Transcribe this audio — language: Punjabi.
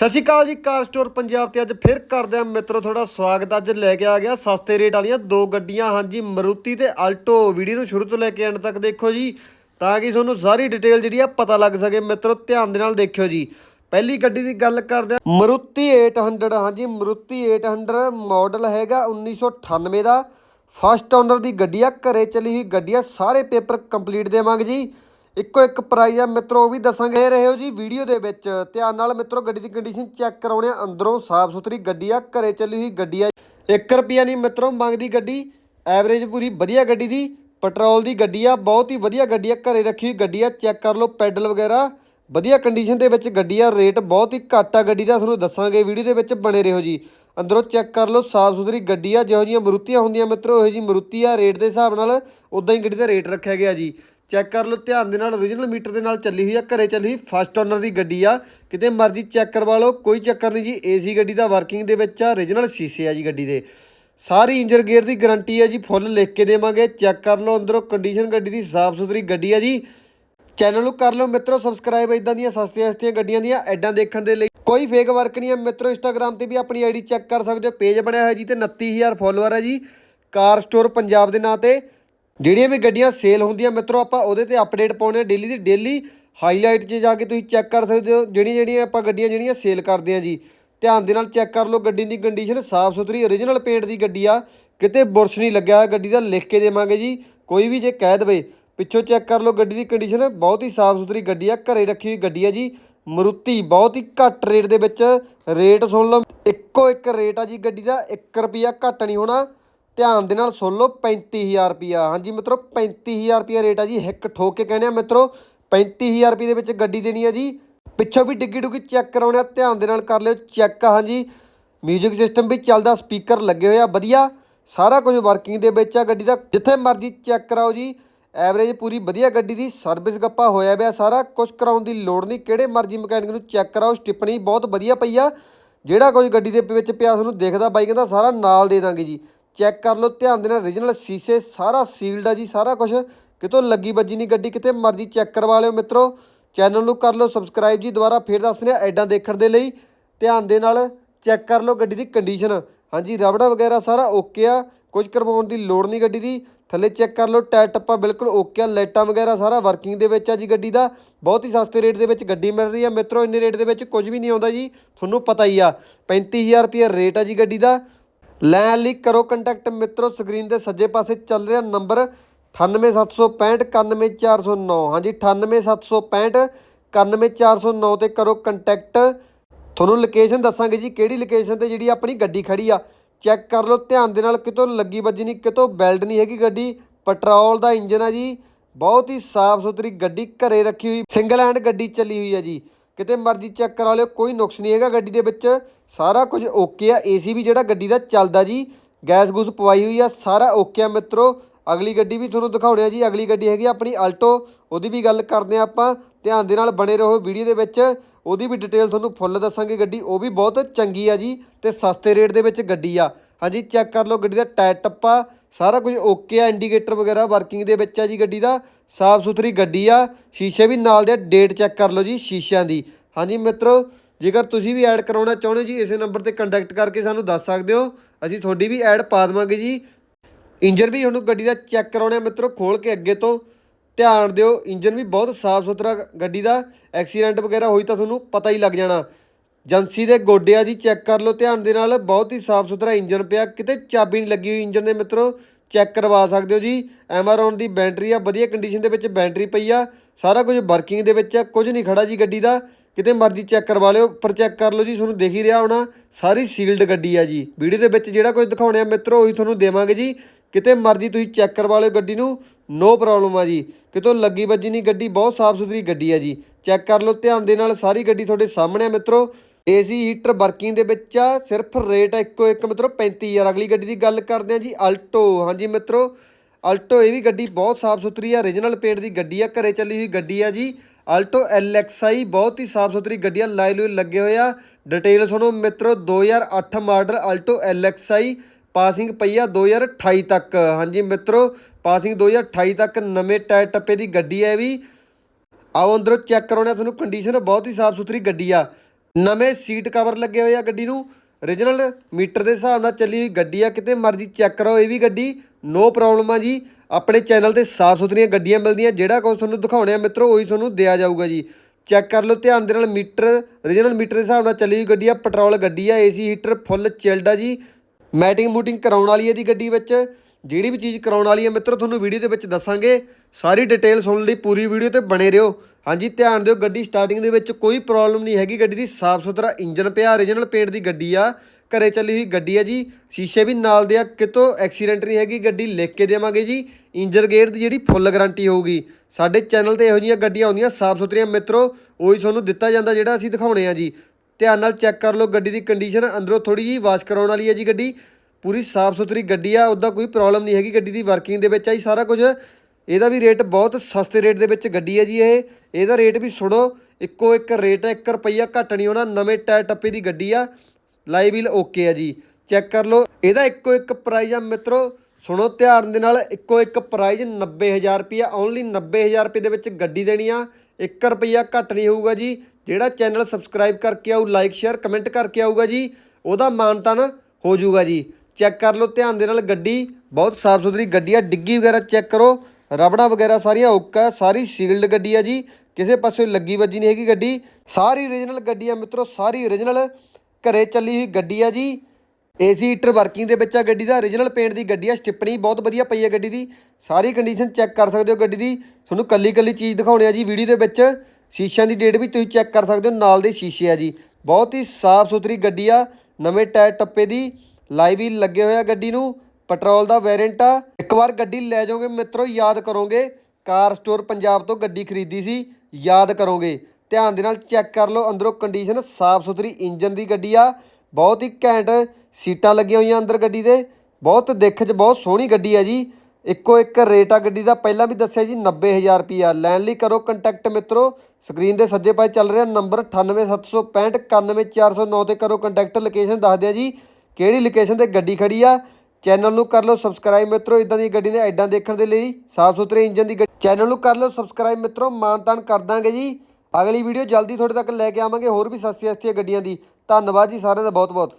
ਸਤਿ ਸ਼੍ਰੀ ਅਕਾਲ ਜੀ, ਕਾਰ ਸਟੋਰ ਪੰਜਾਬ ਤੇ ਅੱਜ ਫਿਰ ਕਰਦੇ ਆ ਮਿੱਤਰੋ ਤੁਹਾਡਾ ਸਵਾਗਤ। ਅੱਜ ਲੈ ਕੇ ਆ ਗਿਆ ਸਸਤੇ ਰੇਟ ਵਾਲੀਆਂ ਦੋ ਗੱਡੀਆਂ। ਹਾਂਜੀ, ਮਰੂਤੀ ਤੇ ਆਲਟੋ ਵੀਡੀਓ ਨੂੰ ਸ਼ੁਰੂ ਤੋਂ ਲੈ ਕੇ ਐਂਡ ਤੱਕ ਦੇਖੋ ਜੀ, ਤਾਂ ਕਿ ਤੁਹਾਨੂੰ ਸਾਰੀ ਡਿਟੇਲ ਜਿਹੜੀ ਆ ਪਤਾ ਲੱਗ ਸਕੇ। ਮਿੱਤਰੋ, ਧਿਆਨ ਦੇ ਨਾਲ ਦੇਖਿਓ ਜੀ। ਪਹਿਲੀ ਗੱਡੀ ਦੀ ਗੱਲ ਕਰਦੇ ਆ ਮਰੂਤੀ 800 ਹਾਂਜੀ, ਮਰੂਤੀ 800 ਮਾਡਲ ਹੈਗਾ 1998 ਦਾ। ਫਸਟ ਓਨਰ ਦੀ ਗੱਡੀ ਆ। ਘਰੇ ਚਲੀ ਹੋਈ ਗੱਡੀ ਆ। ਸਾਰੇ ਪੇਪਰ ਕੰਪਲੀਟ ਦੇਵਾਂਗੇ ਜੀ। ਇੱਕੋ ਇੱਕ ਪ੍ਰਾਈਜ਼ ਆ। ਮਿੱਤਰੋ, ਉਹ ਵੀ ਦੱਸਾਂਗੇ। ਰਹੇ ਹੋ ਜੀ ਵੀਡੀਓ ਦੇ ਵਿੱਚ। ਧਿਆਨ ਨਾਲ ਮਿੱਤਰੋ, ਗੱਡੀ ਦੀ ਕੰਡੀਸ਼ਨ ਚੈੱਕ ਕਰਾਉਣੇ ਆ। ਅੰਦਰੋਂ ਸਾਫ਼ ਸੁਥਰੀ ਗੱਡੀ ਆ। ਘਰੇ ਚੱਲੀ ਹੋਈ ਗੱਡੀ ਆ। 1 ਰੁਪਿਆ ਨਹੀਂ ਮਿੱਤਰੋ, ਮੰਗਦੀ ਗੱਡੀ। ਐਵਰੇਜ ਪੂਰੀ ਵਧੀਆ ਗੱਡੀ ਦੀ। ਪੈਟਰੋਲ ਦੀ ਗੱਡੀ ਆ। ਬਹੁਤ ਹੀ ਵਧੀਆ ਗੱਡੀ ਆ। ਘਰੇ ਰੱਖੀ ਹੋਈ ਗੱਡੀ ਆ। ਚੈੱਕ ਕਰ ਲਓ ਪੈਡਲ ਵਗੈਰਾ। ਵਧੀਆ ਕੰਡੀਸ਼ਨ ਦੇ ਵਿੱਚ ਗੱਡੀ ਆ। ਰੇਟ ਬਹੁਤ ਹੀ ਘੱਟ ਆ ਗੱਡੀ ਦਾ। ਤੁਹਾਨੂੰ ਦੱਸਾਂਗੇ ਵੀਡੀਓ ਦੇ ਵਿੱਚ ਬਣੇ ਰਹੋ ਜੀ। ਅੰਦਰੋਂ ਚੈੱਕ ਕਰ ਲਓ, ਸਾਫ਼ ਸੁਥਰੀ ਗੱਡੀ ਆ। ਜਿਹੋ ਜਿਹੀਆਂ ਮਰੂਤੀਆਂ ਹੁੰਦੀਆਂ ਮਿੱਤਰੋ ਇਹੋ ਜੀ ਮਰੂਤੀ ਆ। ਰੇਟ ਦੇ ਹਿਸਾਬ ਨਾਲ ਉਦਾਂ ਹੀ ਗੱਡੀ ਦਾ ਰੇਟ ਰੱਖਿਆ ਗਿਆ ਜੀ। ਚੈੱਕ ਕਰ ਲਓ, ਧਿਆਨ ਦੇ ਨਾਲ origignal ਮੀਟਰ ਦੇ ਨਾਲ ਚੱਲੀ ਹੋਈ ਆ, ਘਰੇ ਚੱਲੀ ਹੋਈ ਫਸਟ ਓਨਰ ਦੀ ਗੱਡੀ ਆ। ਕਿਤੇ ਮਰਜ਼ੀ ਚੈੱਕ ਕਰਵਾ ਲਓ, ਕੋਈ ਚੱਕਰ ਨਹੀਂ ਜੀ ਏਸੀ ਗੱਡੀ ਦਾ ਵਰਕਿੰਗ ਦੇ ਵਿੱਚ ਆ origignal ਸ਼ੀਸ਼ੇ ਆ ਜੀ ਗੱਡੀ ਦੇ। ਸਾਰੀ ਇੰਜਨ ਗੇਅਰ ਦੀ ਗਾਰੰਟੀ ਹੈ ਜੀ ਫੁੱਲ ਲਿਖ ਕੇ ਦੇਵਾਂਗੇ, ਚੈੱਕ ਕਰ ਲਓ ਅੰਦਰੋਂ ਕੰਡੀਸ਼ਨ ਗੱਡੀ ਦੀ ਸਾਫ਼ ਸੁਥਰੀ ਗੱਡੀ ਹੈ ਜੀ। ਚੈਨਲ ਨੂੰ ਕਰ ਲਓ ਮਿੱਤਰੋ ਸਬਸਕ੍ਰਾਈਬ ਇਦਾਂ ਦੀਆਂ ਸਸਤੀਆਂ ਸਸਤੀਆਂ ਗੱਡੀਆਂ ਦੀਆਂ ਐਡਾਂ ਦੇਖਣ ਦੇ ਲਈ। ਕੋਈ ਫੇਕ ਵਰਕ ਨਹੀਂ ਹੈ ਮਿੱਤਰੋ ਇੰਸਟਾਗ੍ਰam ਤੇ ਵੀ ਆਪਣੀ ਆਈਡੀ ਚੈੱਕ ਕਰ ਸਕਦੇ ਹੋ ਪੇਜ ਬਣਿਆ ਹੋਇਆ ਜੀ ਤੇ 29000 ਫਾਲੋਅਰ ਹੈ ਜੀ। ਕਾਰ ਸਟੋਰ ਪੰਜਾਬ ਦੇ ਨਾਂ ਤੇ। ਜਿਹੜੀਆਂ ਵੀ ਗੱਡੀਆਂ ਸੇਲ ਹੁੰਦੀਆਂ, ਮਿੱਤਰੋ, ਆਪਾਂ ਉਹਦੇ ਤੇ ਅਪਡੇਟ ਪਾਉਣੇ ਡੇਲੀ ਦੀ ਡੇਲੀ ਹਾਈਲਾਈਟ 'ਚ ਜਾ ਕੇ ਤੁਸੀਂ ਚੈੱਕ ਕਰ ਸਕਦੇ ਹੋ, ਜਿਹੜੀਆਂ ਜਿਹੜੀਆਂ ਆਪਾਂ ਗੱਡੀਆਂ, ਜਿਹੜੀਆਂ ਸੇਲ ਕਰਦੇ ਆ ਜੀ। ਧਿਆਨ ਦੇ ਨਾਲ ਚੈੱਕ ਕਰ ਲਓ, ਗੱਡੀ ਦੀ ਕੰਡੀਸ਼ਨ ਸਾਫ਼ ਸੁਥਰੀ origignal ਪੇਂਟ ਦੀ ਗੱਡੀ ਆ, ਕਿਤੇ ਬੁਰਸ਼ ਨਹੀਂ ਲੱਗਿਆ ਹੋਇਆ, ਗੱਡੀ ਦਾ ਲਿਖ ਕੇ ਦੇਵਾਂਗੇ ਜੀ, ਕੋਈ ਵੀ ਜੇ ਕਹਿ ਦੇਵੇ, ਪਿੱਛੋਂ ਚੈੱਕ ਕਰ ਲਓ, ਗੱਡੀ ਦੀ ਕੰਡੀਸ਼ਨ ਬਹੁਤ ਹੀ ਸਾਫ਼ ਸੁਥਰੀ ਗੱਡੀ ਆ, ਘਰੇ ਰੱਖੀ ਹੋਈ ਗੱਡੀ ਆ ਜੀ, ਮਰੂਤੀ, ਬਹੁਤ ਹੀ ਘੱਟ ਰੇਟ ਦੇ ਵਿੱਚ ਰੇਟ ਸੁਣ ਲਓ, ਇੱਕੋ ਇੱਕ ਰੇਟ ਆ ਜੀ ਗੱਡੀ ਦਾ 1 ਰੁਪਿਆ ਘੱਟ ਨਹੀਂ ਹੋਣਾ। ਧਿਆਨ ਦੇ ਨਾਲ ਸੁਣ ਲਓ 35000 ਰੁਪਿਆ ਹਾਂਜੀ ਮਿੱਤਰੋ 35000 ਰੁਪਿਆ ਰੇਟ ਆ ਜੀ ਹਿੱਕ ਠੋਕ ਕੇ ਕਹਿੰਦੇ ਆ ਮਿੱਤਰੋ 35000 ਰੁਪਏ ਦੇ ਵਿੱਚ ਗੱਡੀ ਦੇਣੀ ਆ ਜੀ। ਪਿੱਛੋਂ ਵੀ ਡਿੱਗੀ ਡੁੱਗੀ ਚੈੱਕ ਕਰਾਉਣੇ ਆ, ਧਿਆਨ ਦੇ ਨਾਲ ਕਰ ਲਿਓ, ਚੈੱਕ ਹਾਂਜੀ। ਮਿਊਜ਼ਿਕ ਸਿਸਟਮ ਵੀ ਚੱਲਦਾ ਸਪੀਕਰ ਲੱਗੇ ਹੋਏ ਆ, ਵਧੀਆ। ਸਾਰਾ ਕੁਝ ਵਰਕਿੰਗ ਦੇ ਵਿੱਚ ਆ ਗੱਡੀ ਦਾ, ਜਿੱਥੇ ਮਰਜ਼ੀ ਚੈੱਕ ਕਰਾਓ ਜੀ। ਐਵਰੇਜ ਪੂਰੀ ਵਧੀਆ ਗੱਡੀ ਦੀ ਸਰਵਿਸ ਗੱਪਾ ਹੋਇਆ ਪਿਆ ਸਾਰਾ ਕੁਝ ਕਰਾਉਣ ਦੀ ਲੋੜ ਨਹੀਂ, ਕਿਹੜੇ ਮਰਜ਼ੀ ਮਕੈਨਿਕ ਨੂੰ ਚੈੱਕ ਕਰਾਓ ਸਟਿਪਣੀ ਬਹੁਤ ਵਧੀਆ ਪਈ ਆ। ਜਿਹੜਾ ਕੁਝ ਗੱਡੀ ਦੇ ਵਿੱਚ ਪਿਆ, ਤੁਹਾਨੂੰ ਦੇਖਦਾ ਬਾਈ ਕਹਿੰਦਾ, ਸਾਰਾ ਨਾਲ ਦੇ ਦਾਂਗੇ ਜੀ। ਚੈੱਕ ਕਰ ਲਓ, ਧਿਆਨ ਦੇ ਨਾਲ origignal ਸ਼ੀਸ਼ੇ, ਸਾਰਾ ਸੀਲਡ ਆ ਜੀ, ਸਾਰਾ ਕੁਝ ਕਿਤੋਂ ਲੱਗੀ ਬੱਜੀ ਨਹੀਂ ਗੱਡੀ, ਕਿਤੇ ਮਰਜ਼ੀ ਚੈੱਕ ਕਰਵਾ ਲਿਓ ਮਿੱਤਰੋ। ਚੈਨਲ ਨੂੰ ਕਰ ਲਓ ਸਬਸਕ੍ਰਾਈਬ ਜੀ, ਦੁਬਾਰਾ ਫੇਰ ਦੱਸ ਰਿਹਾ ਐਡਾਂ ਦੇਖਣ ਦੇ ਲਈ। ਧਿਆਨ ਦੇ ਨਾਲ ਚੈੱਕ ਕਰ ਲਓ ਗੱਡੀ ਦੀ ਕੰਡੀਸ਼ਨ ਹਾਂਜੀ, ਰਬੜਾ ਵਗੈਰਾ ਸਾਰਾ ਓਕੇ ਆ। ਕੁਝ ਕਰਵਾਉਣ ਦੀ ਲੋੜ ਨਹੀਂ ਗੱਡੀ ਦੀ। ਥੱਲੇ ਚੈੱਕ ਕਰ ਲਓ, ਟਾਇਰ ਟੱਪਾ ਬਿਲਕੁਲ ਓਕੇ ਆ। ਲਾਈਟਾਂ ਵਗੈਰਾ ਸਾਰਾ ਵਰਕਿੰਗ ਦੇ ਵਿੱਚ ਆ ਜੀ ਗੱਡੀ ਦਾ। ਬਹੁਤ ਹੀ ਸਸਤੇ ਰੇਟ ਦੇ ਵਿੱਚ ਗੱਡੀ ਮਿਲ ਰਹੀ ਆ। ਮਿੱਤਰੋ, ਇੰਨੇ ਰੇਟ ਦੇ ਵਿੱਚ ਕੁਝ ਵੀ ਨਹੀਂ ਆਉਂਦਾ ਜੀ। ਤੁਹਾਨੂੰ ਪਤਾ ਹੀ ਆ 35000 ਰੁਪਏ ਰੇਟ ਆ ਜੀ ਗੱਡੀ ਦਾ। ਲੈਣ ਲਈ ਕਰੋ ਕੰਟੈਕਟ ਮਿੱਤਰੋ, ਸਕਰੀਨ ਦੇ ਸੱਜੇ ਪਾਸੇ ਚੱਲ ਰਿਹਾ ਨੰਬਰ 98765 91409 ਹਾਂਜੀ 98765 91409 ਤੇ ਕਰੋ ਕੰਟੈਕਟ। ਤੁਹਾਨੂੰ ਲੋਕੇਸ਼ਨ ਦੱਸਾਂਗੇ ਜੀ, ਕਿਹੜੀ ਲੋਕੇਸ਼ਨ ਤੇ ਜਿਹੜੀ ਆਪਣੀ ਗੱਡੀ ਖੜੀ ਆ। ਚੈੱਕ ਕਰ ਲਓ, ਧਿਆਨ ਦੇ ਨਾਲ ਕਿਤੋਂ ਲੱਗੀ ਵੱਜੀ ਨਹੀਂ, ਕਿਤੋਂ ਬੈਲਟ ਨਹੀਂ ਹੈਗੀ ਗੱਡੀ। ਪੈਟਰੋਲ ਦਾ ਇੰਜਨ ਆ ਜੀ, ਬਹੁਤ ਹੀ ਸਾਫ਼ ਸੁਥਰੀ ਗੱਡੀ ਘਰੇ ਰੱਖੀ ਹੋਈ ਸਿੰਗਲ ਹੈਂਡ ਗੱਡੀ ਚੱਲੀ ਹੋਈ ਆ ਜੀ। ਕਿਤੇ ਮਰਜ਼ੀ ਚੈੱਕ ਕਰਾ ਲਿਓ, ਕੋਈ ਨੁਕਸ ਨਹੀਂ ਹੈਗਾ ਗੱਡੀ ਦੇ ਵਿੱਚ। ਸਾਰਾ ਕੁਝ ਓਕੇ ਆ ਏਸੀ ਵੀ ਜਿਹੜਾ ਗੱਡੀ ਦਾ ਚੱਲਦਾ ਜੀ ਗੈਸ ਗੂਸ ਪਵਾਈ ਹੋਈ ਆ, ਸਾਰਾ ਓਕੇ ਆ ਮਿੱਤਰੋ। ਅਗਲੀ ਗੱਡੀ ਵੀ ਤੁਹਾਨੂੰ ਦਿਖਾਉਣੇ ਆ ਜੀ, ਅਗਲੀ ਗੱਡੀ ਹੈਗੀ ਆਪਣੀ ਆਲਟੋ ਉਹਦੀ ਵੀ ਗੱਲ ਕਰਦੇ ਆ ਆਪਾਂ। ਧਿਆਨ ਦੇ ਨਾਲ ਬਣੇ ਰਹੋ ਵੀਡੀਓ ਦੇ ਵਿੱਚ। ਉਹਦੀ ਵੀ ਡਿਟੇਲ ਤੁਹਾਨੂੰ ਫੁੱਲ ਦੱਸਾਂਗੇ ਗੱਡੀ, ਉਹ ਵੀ ਬਹੁਤ ਚੰਗੀ ਆ ਜੀ ਤੇ ਸਸਤੇ ਰੇਟ ਦੇ ਵਿੱਚ ਗੱਡੀ ਆ। ਹਾਂਜੀ ਚੈੱਕ ਕਰ ਲਓ ਗੱਡੀ ਦਾ ਟਾਇਰ ਟੱਪਾ, ਸਾਰਾ ਕੁਝ ਓਕੇ ਆ ਇੰਡੀਕੇਟਰ ਵਗੈਰਾ ਵਰਕਿੰਗ ਦੇ ਵਿੱਚ ਆ ਜੀ ਗੱਡੀ ਦਾ, ਸਾਫ਼ ਸੁਥਰੀ ਗੱਡੀ ਆ, ਸ਼ੀਸ਼ੇ ਵੀ ਨਾਲ ਦੇ ਡੇਟ ਚੈੱਕ ਕਰ ਲਓ ਜੀ ਸ਼ੀਸ਼ਿਆਂ ਦੀ। ਹਾਂਜੀ ਮਿੱਤਰੋ, ਜੇਕਰ ਤੁਸੀਂ ਵੀ ਐਡ ਕਰਾਉਣਾ ਚਾਹੁੰਦੇ ਹੋ ਜੀ, ਇਸੇ ਨੰਬਰ ਤੇ ਕੰਟੈਕਟ ਕਰਕੇ ਸਾਨੂੰ ਦੱਸ ਸਕਦੇ ਹੋ, ਅਸੀਂ ਤੁਹਾਡੀ ਵੀ ਐਡ ਪਾ ਦੇਵਾਂਗੇ ਜੀ। ਇੰਜਨ ਵੀ ਤੁਹਾਨੂੰ ਗੱਡੀ ਦਾ ਚੈੱਕ ਕਰਾਉਣਾ ਮਿੱਤਰੋ ਖੋਲ ਕੇ ਅੱਗੇ ਤੋਂ ਧਿਆਨ ਦਿਓ ਇੰਜਨ ਵੀ ਬਹੁਤ ਸਾਫ਼ ਸੁਥਰਾ ਗੱਡੀ ਦਾ ਐਕਸੀਡੈਂਟ ਵਗੈਰਾ ਹੋਈ ਤਾਂ ਤੁਹਾਨੂੰ ਪਤਾ ਹੀ ਲੱਗ ਜਾਣਾ। ਏਜੰਸੀ ਦੇ ਗੋਡੇ ਆ ਜੀ ਚੈੱਕ ਕਰ ਲਓ। ਧਿਆਨ ਦੇ ਨਾਲ ਬਹੁਤ ਹੀ ਸਾਫ਼ ਸੁਥਰਾ ਇੰਜਨ ਪਿਆ। ਕਿਤੇ ਚਾਬੀ ਨਹੀਂ ਲੱਗੀ ਹੋਈ ਇੰਜਨ ਦੇ ਮਿੱਤਰੋ। ਚੈੱਕ ਕਰਵਾ ਸਕਦੇ ਹੋ ਜੀ। ਐਮਾਰੋਨ ਦੀ ਬੈਟਰੀ ਆ, ਵਧੀਆ ਕੰਡੀਸ਼ਨ ਦੇ ਵਿੱਚ ਬੈਟਰੀ ਪਈ ਆ। ਸਾਰਾ ਕੁਝ ਵਰਕਿੰਗ ਦੇ ਵਿੱਚ ਆ। ਕੁਝ ਨਹੀਂ ਖੜਾ ਜੀ ਗੱਡੀ ਦਾ। ਕਿਤੇ ਮਰਜ਼ੀ ਚੈੱਕ ਕਰਵਾ ਲਿਓ, ਪਰ ਚੈੱਕ ਕਰ ਲਓ ਜੀ, ਤੁਹਾਨੂੰ ਦੇਖ ਹੀ ਰਿਹਾ ਹੋਣਾ। ਸਾਰੀ ਸੀਲਡ ਗੱਡੀ ਆ ਜੀ। ਵੀਡੀਓ ਦੇ ਵਿੱਚ ਜਿਹੜਾ ਕੁਝ ਦਿਖਾਉਣੇ ਆ ਮਿੱਤਰੋ, ਉਹੀ ਤੁਹਾਨੂੰ ਦੇਵਾਂਗੇ ਜੀ। ਕਿਤੇ ਮਰਜ਼ੀ ਤੁਸੀਂ ਚੈੱਕ ਕਰਵਾ ਲਿਓ ਗੱਡੀ ਨੂੰ। ਨੋ ਪ੍ਰੋਬਲਮ ਆ ਜੀ। ਕਿਤੋਂ ਲੱਗੀ ਵੱਜੀ ਨਹੀਂ ਗੱਡੀ, ਬਹੁਤ ਸਾਫ਼ ਸੁਥਰੀ ਗੱਡੀ ਆ ਜੀ। ਚੈੱਕ ਕਰ ਲਓ। ਧਿਆਨ ਦੇ ਨਾਲ ਸਾਰੀ ਗੱਡੀ ਤੁਹਾਡੇ ਸਾਹਮਣੇ ਆ ਮਿੱਤਰੋ। ਏਸੀ ਹੀਟਰ ਵਰਕਿੰਗ ਦੇ ਵਿੱਚ ਆ, ਸਿਰਫ ਰੇਟ ਇੱਕੋ ਇੱਕ ਮਿੱਤਰੋ 35000 ਅਗਲੀ ਗੱਡੀ ਦੀ ਗੱਲ ਕਰਦੇ ਆ ਜੀ, ਅਲਟੋ। ਹਾਂਜੀ ਮਿੱਤਰੋ, ਅਲਟੋ ਇਹ ਵੀ ਗੱਡੀ ਬਹੁਤ ਸਾਫ਼ ਸੁਥਰੀ ਆ origignal ਪੇਂਟ ਦੀ ਗੱਡੀ ਆ, ਘਰੇ ਚੱਲੀ ਹੋਈ ਗੱਡੀ ਆ ਜੀ। ਅਲਟੋ LXI ਬਹੁਤ ਹੀ ਸਾਫ਼ ਸੁਥਰੀ ਗੱਡੀ ਆ ਲਾਈ ਲੂਈ ਲੱਗੇ ਹੋਏ ਆ। ਡਿਟੇਲ ਸੁਣੋ ਮਿੱਤਰੋ 2008 ਮਾਡਲ ਅਲਟੋ LXI ਪਾਸਿੰਗ ਪਈ ਆ 2028 ਤੱਕ। ਹਾਂਜੀ ਮਿੱਤਰੋ ਪਾਸਿੰਗ 2028 ਤੱਕ ਨਵੇਂ ਟਾਇਰ ਟੱਪੇ ਦੀ ਗੱਡੀ ਹੈ ਇਹ ਵੀ। ਆਓ ਅੰਦਰੋਂ ਚੈੱਕ ਕਰਾਉਣਾ ਤੁਹਾਨੂੰ ਕੰਡੀਸ਼ਨ ਬਹੁਤ ਹੀ ਸਾਫ਼ ਸੁਥਰੀ ਗੱਡੀ ਆ। ਨਵੇਂ ਸੀਟ ਕਵਰ ਲੱਗੇ ਹੋਏ ਆ ਗੱਡੀ ਨੂੰ। origignal ਮੀਟਰ ਦੇ ਹਿਸਾਬ ਨਾਲ ਚੱਲੀ ਹੋਈ ਗੱਡੀ ਆ। ਕਿਤੇ ਮਰਜ਼ੀ ਚੈੱਕ ਕਰੋ ਇਹ ਵੀ ਗੱਡੀ। ਨੋ ਪ੍ਰੋਬਲਮ ਆ ਜੀ। ਆਪਣੇ ਚੈਨਲ ਤੇ ਸਾਫ਼ ਸੁਥਰੀਆਂ ਗੱਡੀਆਂ ਮਿਲਦੀਆਂ। ਜਿਹੜਾ ਕੁਝ ਤੁਹਾਨੂੰ ਦਿਖਾਉਣੇ ਆ ਮਿੱਤਰੋ, ਉਹੀ ਤੁਹਾਨੂੰ ਦਿਆ ਜਾਊਗਾ ਜੀ। ਚੈੱਕ ਕਰ ਲਓ ਧਿਆਨ ਦੇ ਨਾਲ ਮੀਟਰ origignal ਮੀਟਰ ਦੇ ਹਿਸਾਬ ਨਾਲ ਚੱਲੀ ਹੋਈ ਗੱਡੀ ਆ। ਪੈਟਰੋਲ ਗੱਡੀ ਆ ਏਸੀ ਹੀਟਰ ਫੁੱਲ ਚਿਲਡ ਆ ਜੀ। ਮੈਟਿੰਗ ਮੂਟਿੰਗ ਕਰਾਉਣ ਵਾਲੀ ਹੈ ਜੀ ਗੱਡੀ ਵਿੱਚ। ਜਿਹੜੀ ਵੀ ਚੀਜ਼ ਕਰਾਉਣ ਵਾਲੀ ਹੈ ਮਿੱਤਰੋ, ਤੁਹਾਨੂੰ ਵੀਡੀਓ ਦੇ ਵਿੱਚ ਦੱਸਾਂਗੇ। ਸਾਰੀ ਡਿਟੇਲ ਸੁਣਨ ਲਈ ਪੂਰੀ ਵੀਡੀਓ ਤੇ ਬਣੇ ਰਹੋ। ਹਾਂਜੀ, ਧਿਆਨ ਦਿਓ, ਗੱਡੀ ਸਟਾਰਟਿੰਗ ਦੇ ਵਿੱਚ ਕੋਈ ਪ੍ਰੋਬਲਮ ਨਹੀਂ ਹੈਗੀ। ਗੱਡੀ ਦੀ ਸਾਫ਼ ਸੁਥਰਾ ਇੰਜਨ ਪਿਆ origignal ਪੇਂਟ ਦੀ ਗੱਡੀ ਆ। ਘਰੇ ਚੱਲੀ ਹੋਈ ਗੱਡੀ ਆ ਜੀ। ਸ਼ੀਸ਼ੇ ਵੀ ਨਾਲ ਦੇ ਆ, ਕਿਤੋਂ ਐਕਸੀਡੈਂਟ ਨਹੀਂ ਹੈਗੀ। ਗੱਡੀ ਲਿਖ ਕੇ ਦੇਵਾਂਗੇ ਜੀ। ਇੰਜਨ ਗੇਅਰ ਦੀ ਜਿਹੜੀ ਫੁੱਲ ਗਾਰੰਟੀ ਹੋਊਗੀ। ਸਾਡੇ ਚੈਨਲ ਤੇ ਇਹੋ ਜਿਹੀਆਂ ਗੱਡੀਆਂ ਆਉਂਦੀਆਂ ਸਾਫ਼ ਸੁਥਰੀਆਂ, ਮਿੱਤਰੋ, ਉਹੀ ਤੁਹਾਨੂੰ ਦਿੱਤਾ ਜਾਂਦਾ ਜਿਹੜਾ ਅਸੀਂ ਦਿਖਾਉਣੇ ਆ ਜੀ। ਧਿਆਨ ਨਾਲ ਚੈੱਕ ਕਰ ਲਓ, ਗੱਡੀ ਦੀ ਕੰਡੀਸ਼ਨ ਅੰਦਰੋਂ ਥੋੜੀ ਜੀ ਵਾਸ਼ ਕਰਾਉਣ ਵਾਲੀ ਹੈ ਜੀ ਗੱਡੀ। ਪੂਰੀ ਸਾਫ਼ ਸੁਥਰੀ ਗੱਡੀ ਆ ਉੱਦਾਂ ਕੋਈ ਪ੍ਰੋਬਲਮ ਨਹੀਂ ਹੈਗੀ। ਗੱਡੀ ਦੀ ਵਰਕਿੰਗ ਦੇ ਵਿੱਚ ਆ ਜੀ ਸਾਰਾ ਕੁਝ। ਇਹਦਾ ਵੀ ਰੇਟ ਬਹੁਤ ਸਸਤੇ ਰੇਟ ਦੇ ਵਿੱਚ ਗੱਡੀ ਹੈ ਜੀ ਇਹ। ਇਹਦਾ ਰੇਟ ਵੀ ਸੁਣੋ, ਇੱਕੋ ਇੱਕ ਰੇਟ ਹੈ 1 ਰੁਪਈਆ ਘੱਟ ਨਹੀਂ ਹੋਣਾ, ਨਵੇਂ ਟਾਇਰ ਟੱਪੇ ਦੀ ਗੱਡੀ ਆ। ਲਾਈਵ ਵੀਲ ਓਕੇ ਆ ਜੀ। ਚੈੱਕ ਕਰ ਲਓ, ਇਹਦਾ ਇੱਕੋ ਇੱਕ ਪ੍ਰਾਈਜ਼ ਆ ਮਿੱਤਰੋ। ਸੁਣੋ ਧਿਆਨ ਦੇ ਨਾਲ ਇੱਕੋ ਇੱਕ ਪ੍ਰਾਈਜ਼ 90000 ਰੁਪਈਆ ਓਨਲੀ 90000 ਰੁਪਏ ਦੇ ਵਿੱਚ ਗੱਡੀ ਦੇਣੀ ਆ। 1 ਰੁਪਈਆ ਘੱਟ ਨਹੀਂ ਹੋਊਗਾ ਜੀ। ਜਿਹੜਾ ਚੈਨਲ ਸਬਸਕ੍ਰਾਈਬ ਕਰਕੇ ਆਊ ਲਾਈਕ ਸ਼ੇਅਰ ਕਮੈਂਟ ਕਰਕੇ ਆਊਗਾ ਜੀ, ਉਹਦਾ ਮਾਨਤਾਨ ਹੋ ਜਾਊਗਾ ਜੀ। ਚੈੱਕ ਕਰ ਲਓ, ਧਿਆਨ ਦੇ ਨਾਲ ਗੱਡੀ, ਬਹੁਤ ਸਾਫ਼ ਸੁਥਰੀ ਗੱਡੀ ਆ। ਡਿੱਗੀ ਵਗੈਰਾ ਚੈੱਕ ਕਰੋ। ਰਬੜਾਂ ਵਗੈਰਾ ਸਾਰੀਆਂ ਓਕਾ ਸਾਰੀ ਸੀਲਡ ਗੱਡੀ ਆ ਜੀ। ਕਿਸੇ ਪਾਸੇ ਲੱਗੀ ਵੱਜੀ ਨਹੀਂ ਹੈਗੀ ਗੱਡੀ। ਸਾਰੀ origignal ਗੱਡੀ ਆ ਮਿੱਤਰੋ, ਸਾਰੀ origignal ਘਰੇ ਚੱਲੀ ਹੋਈ ਗੱਡੀ ਆ ਜੀ। ਏਸੀ ਹੀਟਰ ਵਰਕਿੰਗ ਦੇ ਵਿੱਚ ਆ ਗੱਡੀ ਦਾ origignal ਪੇਂਟ ਦੀ ਗੱਡੀ ਆ ਸਟਿਪਣੀ ਬਹੁਤ ਵਧੀਆ ਪਈ ਆ ਗੱਡੀ ਦੀ। ਸਾਰੀ ਕੰਡੀਸ਼ਨ ਚੈੱਕ ਕਰ ਸਕਦੇ ਹੋ ਗੱਡੀ ਦੀ। ਤੁਹਾਨੂੰ ਕੱਲੀ ਕੱਲੀ ਚੀਜ਼ ਦਿਖਾਉਣੀ ਆ ਜੀ ਵੀਡੀਓ ਦੇ ਵਿੱਚ। ਸ਼ੀਸ਼ਿਆਂ ਦੀ ਡੇਟ ਵੀ ਤੁਸੀਂ ਚੈੱਕ ਕਰ ਸਕਦੇ ਹੋ, ਨਾਲ ਦੇ ਸ਼ੀਸ਼ੇ ਆ ਜੀ। ਬਹੁਤ ਹੀ ਸਾਫ਼ ਸੁਥਰੀ ਗੱਡੀ ਆ, ਨਵੇਂ ਟਾਇਰ ਟੱਪੇ ਦੀ ਲਾਈਵ ਹੀ ਲੱਗੇ ਹੋਇਆ ਗੱਡੀ ਨੂੰ। ਪੈਟਰੋਲ ਦਾ ਵੇਰੀਐਂਟ ਆ। ਇੱਕ ਵਾਰ ਗੱਡੀ ਲੈ ਜਾਓਗੇ, ਮਿੱਤਰੋ, ਯਾਦ ਕਰੋਗੇ, ਕਾਰ ਸਟੋਰ ਪੰਜਾਬ ਤੋਂ ਗੱਡੀ ਖਰੀਦੀ ਸੀ, ਯਾਦ ਕਰੋਗੇ। ਧਿਆਨ ਦੇ ਨਾਲ ਚੈੱਕ ਕਰ ਲਓ, ਅੰਦਰੋਂ ਕੰਡੀਸ਼ਨ ਸਾਫ਼ ਸੁਥਰੀ ਇੰਜਨ ਦੀ ਗੱਡੀ ਆ। ਬਹੁਤ ਹੀ ਘੈਂਟ ਸੀਟਾਂ ਲੱਗੀਆਂ ਹੋਈਆਂ ਅੰਦਰ ਗੱਡੀ ਦੇ। ਬਹੁਤ ਦਿੱਖ 'ਚ, ਬਹੁਤ ਸੋਹਣੀ ਗੱਡੀ ਆ ਜੀ। ਇੱਕੋ ਇੱਕ ਰੇਟ ਆ ਗੱਡੀ ਦਾ। ਪਹਿਲਾਂ ਵੀ ਦੱਸਿਆ ਜੀ 90000 ਰੁਪਿਆ ਲੈਣ ਲਈ ਕਰੋ ਕੰਟੈਕਟ ਮਿੱਤਰੋ। ਸਕਰੀਨ ਦੇ ਸੱਜੇ ਪਾਸੇ ਚੱਲ ਰਿਹਾ ਨੰਬਰ 98765 91409 ਤੇ ਕਰੋ ਕੰਟੈਕਟ ਲੋਕੇਸ਼ਨ ਦੱਸ ਦਿਆਂ ਜੀ, ਕਿਹੜੀ ਲੋਕੇਸ਼ਨ ਤੇ ਗੱਡੀ ਖੜੀ ਆ। ਚੈਨਲ ਨੂੰ ਕਰ ਲਓ ਸਬਸਕ੍ਰਾਈਬ ਮਿੱਤਰੋ ਇਦਾਂ ਦੀ ਗੱਡੀ ਦੇ ਐਡਾਂ ਦੇਖਣ ਦੇ ਲਈ। ਸਾਫ਼ ਸੁਥਰੇ ਇੰਜਨ ਦੀ ਚੈਨਲ ਨੂੰ ਕਰ ਲਓ ਸਬਸਕ੍ਰਾਈਬ ਮਿੱਤਰੋ ਮਾਨਤਾਨ ਕਰ ਦਾਂਗੇ ਜੀ। ਅਗਲੀ ਵੀਡੀਓ ਜਲਦੀ ਤੁਹਾਡੇ ਤੱਕ ਲੈ ਕੇ ਆਵਾਂਗੇ ਹੋਰ ਵੀ ਸਸਤੀਆਂ ਸਸਤੀਆਂ ਗੱਡੀਆਂ ਦੀ। ਧੰਨਵਾਦ ਜੀ ਸਾਰਿਆਂ ਦਾ ਬਹੁਤ ਬਹੁਤ